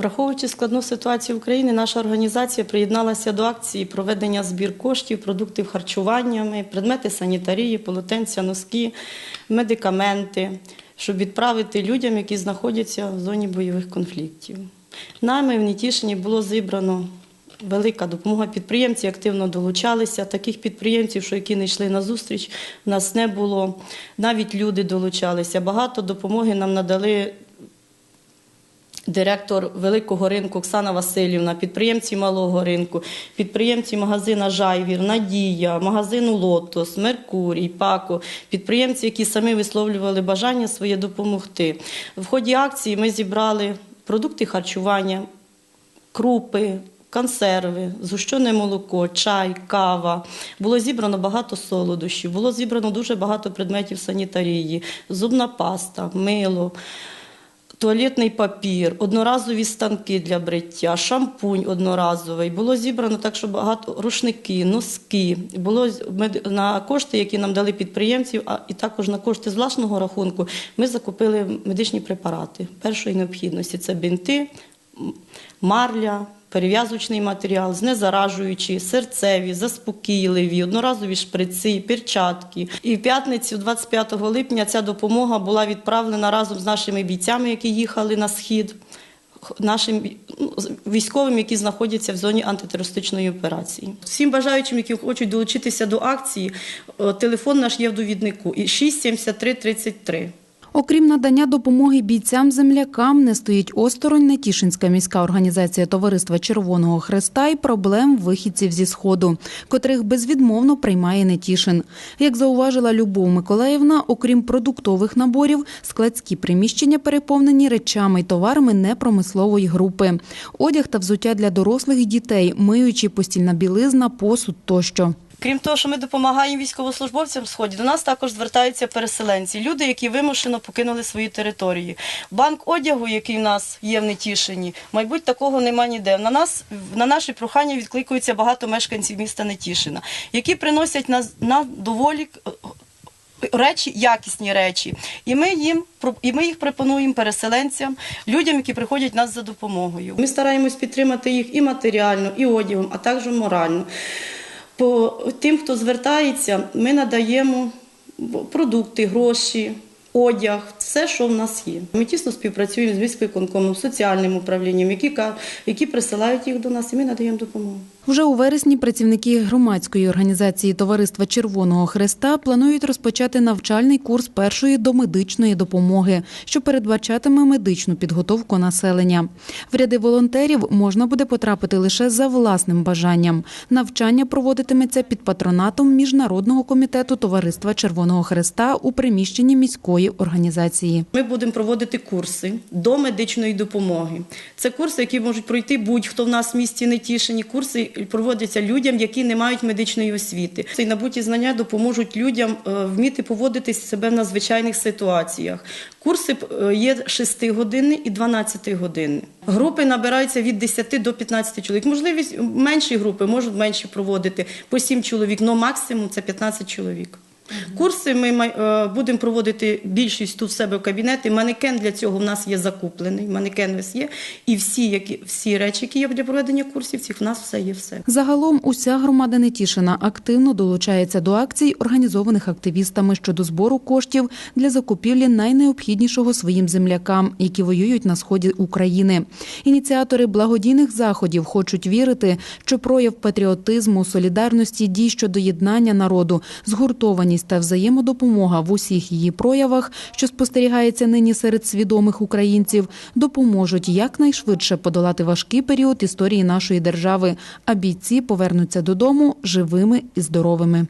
Враховуючи складну ситуацію в Україні, наша організація приєдналася до акції проведення збір коштів, продуктів харчування, предмети санітарії, полотенця, носки, медикаменти, щоб відправити людям, які знаходяться в зоні бойових конфліктів. Нами в Нетішині було зібрано велика допомога. Підприємці активно долучалися. Таких підприємців, що які не йшли на зустріч, в нас не було. Навіть люди долучалися. Багато допомоги нам надали директор великого ринку Оксана Васильівна, підприємці малого ринку, підприємці магазина Жайвір, Надія, магазину Лотос, Меркурій, Пако, підприємці, які самі висловлювали бажання своє допомогти. В ході акції ми зібрали продукти харчування, крупи. Консерви, згущене молоко, чай, кава. Було зібрано багато солодощів, було зібрано дуже багато предметів санітарії, зубна паста, мило, туалетний папір, одноразові станки для бриття, шампунь одноразовий. Було зібрано так, що багато рушники, носки. Було на кошти, які нам дали підприємців, а і також на кошти з власного рахунку. Ми закупили медичні препарати першої необхідності. Це бинти, марля. Перев'язочний матеріал, знезаражуючі, серцеві, заспокійливі, одноразові шприци, перчатки. І в п'ятницю, 25 липня, ця допомога була відправлена разом з нашими бійцями, які їхали на схід, нашим ну, військовим, які знаходяться в зоні антитерористичної операції. Всім бажаючим, які хочуть долучитися до акції, телефон наш є в довіднику і 673 33. Окрім надання допомоги бійцям-землякам, не стоїть осторонь Нетішинська міська організація Товариства Червоного Хреста і проблем вихідців зі Сходу, котрих безвідмовно приймає Нетішин. Як зауважила Любов Миколаївна, окрім продуктових наборів, складські приміщення переповнені речами й товарами непромислової групи. Одяг та взуття для дорослих і дітей, миючі постільна білизна, посуд тощо. Крім того, що ми допомагаємо військовослужбовцям в сході, до нас також звертаються переселенці, люди, які вимушено покинули свої території. Банк одягу, який в нас є в Нетішині, мабуть, такого нема ніде. На нас на наші прохання відкликується багато мешканців міста Нетішина, які приносять на, на доволі е, речі, якісні речі. І ми їм і ми їх пропонуємо переселенцям, людям, які приходять нас за допомогою. Ми стараємось підтримати їх і матеріально, і одягом, а також морально. По тим, хто звертається, ми надаємо продукти, гроші, одяг, все, що в нас є. Ми тісно співпрацюємо з міськвиконкомом, соціальним управлінням, які, які присилають їх до нас, і ми надаємо допомогу. Вже у вересні працівники громадської організації Товариства Червоного Хреста планують розпочати навчальний курс першої домедичної допомоги, що передбачатиме медичну підготовку населення. В ряди волонтерів можна буде потрапити лише за власним бажанням. Навчання проводитиметься під патронатом Міжнародного комітету Товариства Червоного Хреста у приміщенні міської організації. Ми будемо проводити курси до медичної допомоги. Це курси, які можуть пройти будь-хто в нас в місті Нетішині. Курси проводяться людям, які не мають медичної освіти. Ці набуті знання допоможуть людям е, вміти поводитись себе в надзвичайних ситуаціях. Курси е, є 6 годинні і 12 годинні. Групи набираються від 10 до 15 чоловік. Можливість менші групи можуть менші проводити по 7 чоловік, але максимум це 15 чоловік. Курси ми е, будемо проводити більшість тут в себе в кабінеті. Манекен для цього в нас є закуплений. Манекен весь є. І всі, які, всі речі, які є для проведення курсів, цих в нас все є все. Загалом уся громада Нетішина активно долучається до акцій, організованих активістами щодо збору коштів для закупівлі найнеобхіднішого своїм землякам, які воюють на сході України. Ініціатори благодійних заходів хочуть вірити, що прояв патріотизму, солідарності, дій щодо єднання народу, згуртованість та взаємодопомога в усіх її проявах, що спостерігається нині серед свідомих українців, допоможуть якнайшвидше подолати важкий період історії нашої держави, а бійці повернуться додому живими і здоровими.